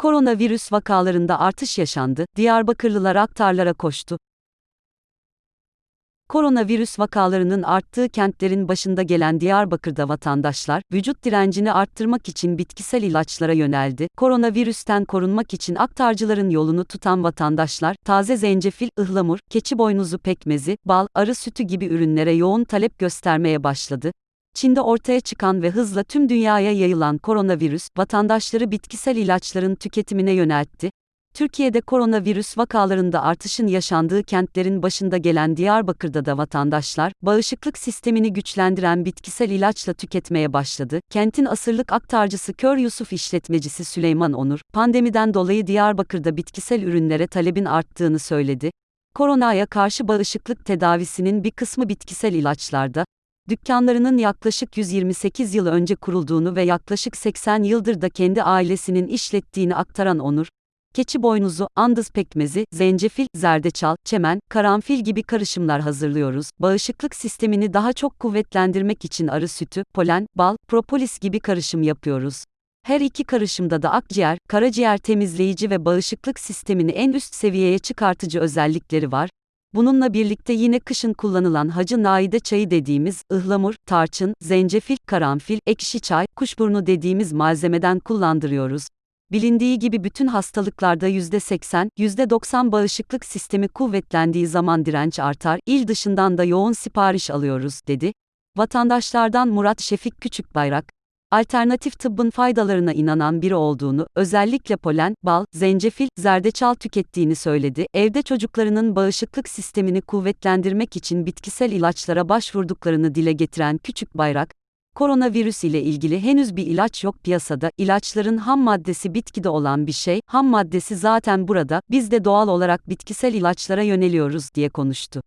Koronavirüs vakalarında artış yaşandı, Diyarbakırlılar aktarlara koştu. Koronavirüs vakalarının arttığı kentlerin başında gelen Diyarbakır'da vatandaşlar, vücut direncini arttırmak için bitkisel ilaçlara yöneldi. Koronavirüsten korunmak için aktarcıların yolunu tutan vatandaşlar, taze zencefil, ıhlamur, keçi boynuzu pekmezi, bal, arı sütü gibi ürünlere yoğun talep göstermeye başladı. Çin'de ortaya çıkan ve hızla tüm dünyaya yayılan koronavirüs, vatandaşları bitkisel ilaçların tüketimine yöneltti. Türkiye'de koronavirüs vakalarında artışın yaşandığı kentlerin başında gelen Diyarbakır'da da vatandaşlar, bağışıklık sistemini güçlendiren bitkisel ilaçla tüketmeye başladı. Kentin asırlık aktarcısı Kör Yusuf işletmecisi Süleyman Onur, pandemiden dolayı Diyarbakır'da bitkisel ürünlere talebin arttığını söyledi. Koronaya karşı bağışıklık tedavisinin bir kısmı bitkisel ilaçlarda, dükkanlarının yaklaşık 128 yıl önce kurulduğunu ve yaklaşık 80 yıldır da kendi ailesinin işlettiğini aktaran Onur, keçi boynuzu, andız pekmezi, zencefil, zerdeçal, çemen, karanfil gibi karışımlar hazırlıyoruz. Bağışıklık sistemini daha çok kuvvetlendirmek için arı sütü, polen, bal, propolis gibi karışım yapıyoruz. Her iki karışımda da akciğer, karaciğer temizleyici ve bağışıklık sistemini en üst seviyeye çıkartıcı özellikleri var. Bununla birlikte yine kışın kullanılan hacı naide çayı dediğimiz ıhlamur, tarçın, zencefil, karanfil, ekşi çay, kuşburnu dediğimiz malzemeden kullandırıyoruz. Bilindiği gibi bütün hastalıklarda %80, %90 bağışıklık sistemi kuvvetlendiği zaman direnç artar, il dışından da yoğun sipariş alıyoruz, dedi. Vatandaşlardan Murat Şefik Küçükbayrak, alternatif tıbbın faydalarına inanan biri olduğunu, özellikle polen, bal, zencefil, zerdeçal tükettiğini söyledi. Evde çocuklarının bağışıklık sistemini kuvvetlendirmek için bitkisel ilaçlara başvurduklarını dile getiren Küçük Bayrak, Koronavirüs ile ilgili henüz bir ilaç yok piyasada. İlaçların ham maddesi bitkide olan bir şey. Ham maddesi zaten burada. Biz de doğal olarak bitkisel ilaçlara yöneliyoruz diye konuştu.